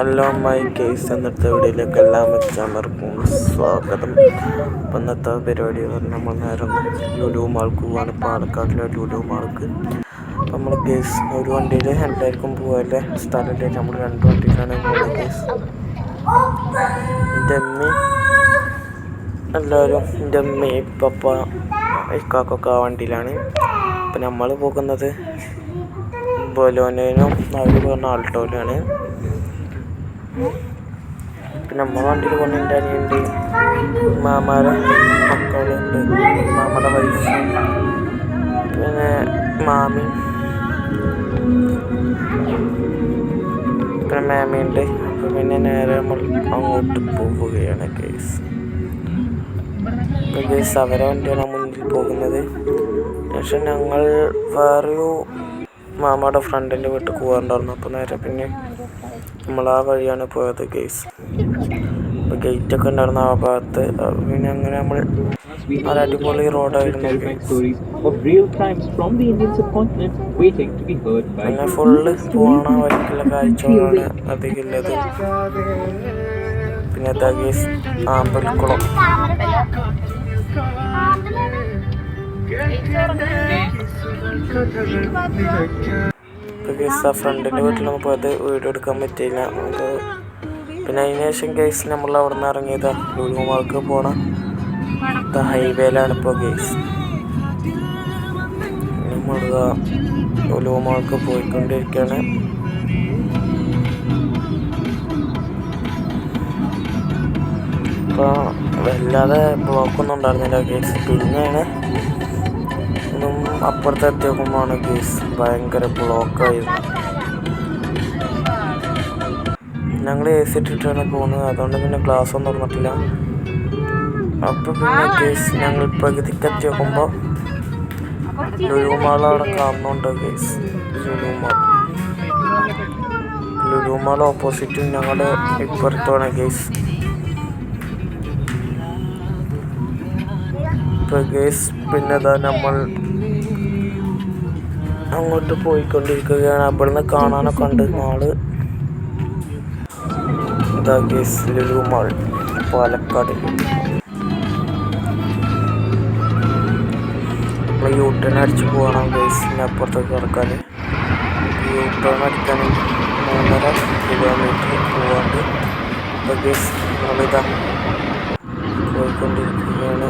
Hello my case എന്നിട്ട് വീഡിയോയിലേക്ക് എല്ലാ വെച്ചാമർക്കും സ്വാഗതം. അപ്പം ഇന്നത്തെ പരിപാടി പറഞ്ഞാൽ നമ്മൾ നേരം ലുലു മാൾക്ക് പോവാണ്. പാലക്കാട്ടിലെ ലുലു മാൾക്ക് നമ്മൾ കേസ് ഒരു വണ്ടിയിൽ എല്ലാവർക്കും പോകാല്ലേ സ്ഥലമില്ല നമ്മൾ രണ്ട് വണ്ടിയിലാണ് പോകുന്നത് കേസ് അമ്മി എല്ലാവരും അമ്മി പപ്പ ഇക്കാക്കൊക്കെ ആ വണ്ടിയിലാണ്. അപ്പം നമ്മൾ പോകുന്നത് ബൊലോനേനും അവർ പറഞ്ഞ ആൾട്ടോയിലാണ്. പിന്നെ നമ്മളെ വണ്ടിയിൽ കൊണ്ട് എന്റെ അനിയുണ്ട് മാമാരെ മക്കളുണ്ട്. മാമയുടെ വൈഫ് പിന്നെ മാമി. പിന്നെ മാമിയുണ്ട്. അപ്പം പിന്നെ നേരെ നമ്മൾ അങ്ങോട്ട് പോവുകയാണ് കേസ് കേസ് അവരെ വണ്ടിയാണ് മുന്നിൽ പോകുന്നത്. പക്ഷെ ഞങ്ങൾ വേറൊരു മാമയുടെ ഫ്രണ്ടിന്റെ വീട്ടിൽ പോകാറുണ്ടായിരുന്നു അപ്പോൾ നേരെ പിന്നെ നമ്മൾ ആ വഴിയാണ് പോയത് ഗേസ് അപ്പോൾ ഗേറ്റൊക്കെ ഉണ്ടായിരുന്ന ആ ഭാഗത്ത്. പിന്നെ അങ്ങനെ നമ്മൾ നല്ല അടിപൊളി റോഡായിരുന്നു പിന്നെ you. ഫുള്ള് പോണ വഴിക്കുള്ള കാഴ്ചകളാണ് അധികം ഉള്ളത്. പിന്നെ ഗേസ് ആമ്പൽക്കുളം. ഇപ്പോൾ ഗേസ് ആ ഫ്രണ്ടിന്റെ വീട്ടിലൊന്നും പോയത് വീഡിയോ എടുക്കാൻ പറ്റിയില്ല. നമുക്ക് പിന്നെ അതിന് ശേഷം നമ്മൾ അവിടെ നിന്ന് ഇറങ്ങിയതാ ലുലു മാൾക്ക് പോണ. ഹൈവേയിലാണ് ഇപ്പോൾ ഗേസ് നമ്മൾ ലുലു മാൾക്ക് പോയിക്കൊണ്ടിരിക്കുകയാണ് ഇപ്പോൾ വല്ലാതെ ബ്ലോക്കൊന്നും ഉണ്ടായിരുന്നില്ല കേസ് പിന്നെയാണ് അപ്പുറത്ത് എത്തിയപ്പോഴാണ് ഗീസ് ഭയങ്കര ബ്ലോക്കായിരുന്നു ഞങ്ങൾ എ സി ഇട്ടിട്ടാണ് പോകുന്നത്. അതുകൊണ്ട് പിന്നെ ഗ്ലാസ് ഒന്നും തുറന്നിട്ടില്ല. അപ്പോൾ പിന്നെ ഗേസ് ഞങ്ങൾ പ്രകൃതിക്ക് എത്തിയപ്പോൾ ലുലുമാൾ അവിടെ കാണുന്നുണ്ട് ഗേസ് ലുലുമാൾ. ലുലുമാൾ ഓപ്പോസിറ്റും ഞങ്ങളുടെ ഇപ്പുറത്താണ് ഗേസ് ഇപ്പോൾ ഗേസ് പിന്നെ നമ്മൾ അങ്ങോട്ട് പോയിക്കൊണ്ടിരിക്കുകയാണ്. അവിടുന്ന് കാണാനൊക്കെ ഉണ്ട് മാൾ. മാൾ പാലക്കാട്. നമ്മൾ യൂ ടേൺ അടിച്ച് പോകണം ഗേസിന് അപ്പുറത്തേക്ക് കിടക്കാൻ യൂട്ടേൺ ടേൺ അടിക്കാൻ മൂന്നര കിലോമീറ്റർ പോകാണ്ട് ഇപ്പോൾ ഗേസ് നമ്മളിതാ പോയിക്കൊണ്ടിരിക്കുകയാണ്.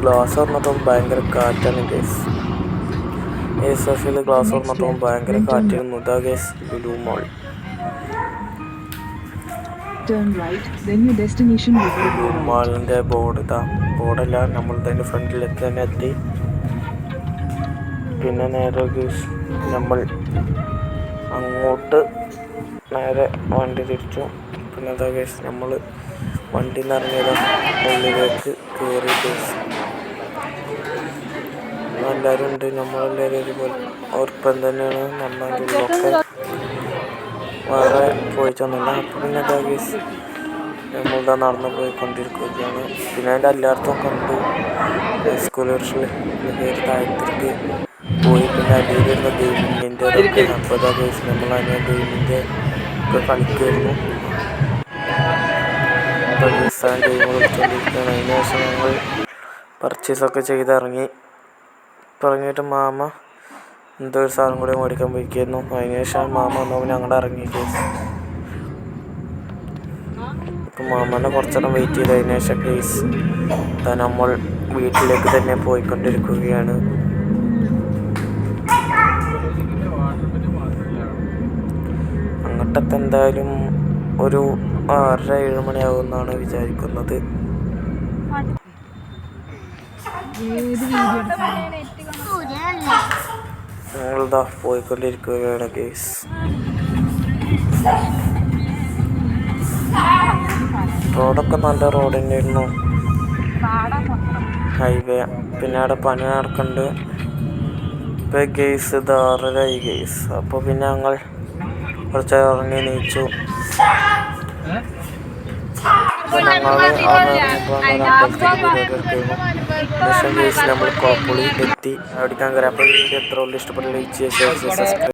ഗ്ലാസ് തുറന്നിട്ടും ഭയങ്കര കാറ്റാണ് ഗേസ് എസ് എഫിൽ ഗ്ലാസ് തുറന്നിട്ടും ഭയങ്കര കാറ്റായിരുന്നു ഇതാ ഗേസ് ലുലു മോൾ ലുലു മാളിന്റെ ബോർഡ് ഇതാ. ബോർഡല്ല നമ്മൾ തന്നെ ഫ്രണ്ടിലെത്തി തന്നെ എത്തി. പിന്നെ നേരെ ഗേസ് നമ്മൾ അങ്ങോട്ട് നേരെ വണ്ടി തിരിച്ചു. പിന്നെ എന്താ ഗേസ് നമ്മൾ വണ്ടിയിൽ നിന്ന് ഇറങ്ങിയത്. ഉള്ളിലേക്ക് കയറി ഗേസ് എല്ലാവരും ഉണ്ട് നമ്മളെല്ലാവരും ഒരുപോലെ ഒപ്പം തന്നെയാണ്. നന്നായിട്ട് വേറെ വേറെ പോയിട്ടൊന്നുമില്ല അപ്പം പിന്നെ എന്താ കേസ് നമ്മളിതാ നടന്ന് പോയിക്കൊണ്ടിരിക്കുകയാണ്. പിന്നെ അതിന്റെ എല്ലായിടത്തും കണ്ടു സ്കൂൾ വർഷിൽ താഴത്തേക്ക് പോയി പിന്നെ അടിയിലിരുന്ന അതൊക്കെ അപ്പോൾ ഇതാ കേസ് നമ്മൾ അതിനെ ഗെയിമിന്റെ ഒക്കെ കളിക്കുമായിരുന്നു അപ്പോൾ ഗെയിമുകൾ ഗെയിം കളിച്ചുകൊണ്ടിരിക്കുകയാണ് അതിന് ശേഷം ഞങ്ങൾ പർച്ചേസൊക്കെ ചെയ്തിറങ്ങി. ഇറങ്ങിയിട്ട് മാമ എന്തോ ഒരു സാധനം കൂടി മേടിക്കാൻ പോയിക്കായിരുന്നു അതിന് ശേഷം മാമ വന്നപ്പോൾ ഞങ്ങളുടെ ഇറങ്ങി കേസ് മാമനെ കുറച്ചേരം വെയിറ്റ് ചെയ്ത് അതിന് ശേഷം കേസ് നമ്മൾ വീട്ടിലേക്ക് തന്നെ പോയിക്കൊണ്ടിരിക്കുകയാണ്. അങ്ങോട്ടത്തെ എന്തായാലും ഒരു ആറര ഏഴ് മണിയാകുമെന്നാണ് വിചാരിക്കുന്നത്. ഞങ്ങളിതാ പോയിക്കൊണ്ടിരിക്കുകയാണ് കേസ് റോഡൊക്കെ നല്ല റോഡ് തന്നെയായിരുന്നു ഹൈവേ പിന്നെ അവിടെ പണി നടക്കുന്നുണ്ട് ഇപ്പം ഗെയ്സ് ഇത് ആറരായി ഗെയ്സ് അപ്പോൾ പിന്നെ ഞങ്ങൾ കുറച്ച് ഇറങ്ങി നീച്ചു ലക്ഷം കേസ് നമ്മൾ കുളപ്പുള്ളി എത്തി അവിടേക്കാൻ കയറി അപ്പോൾ വീഡിയോ എത്ര ഉള്ളു ഇഷ്ടപ്പെട്ട ലൈക്ക് ചെയ്യുക സബ്സ്ക്രൈബ്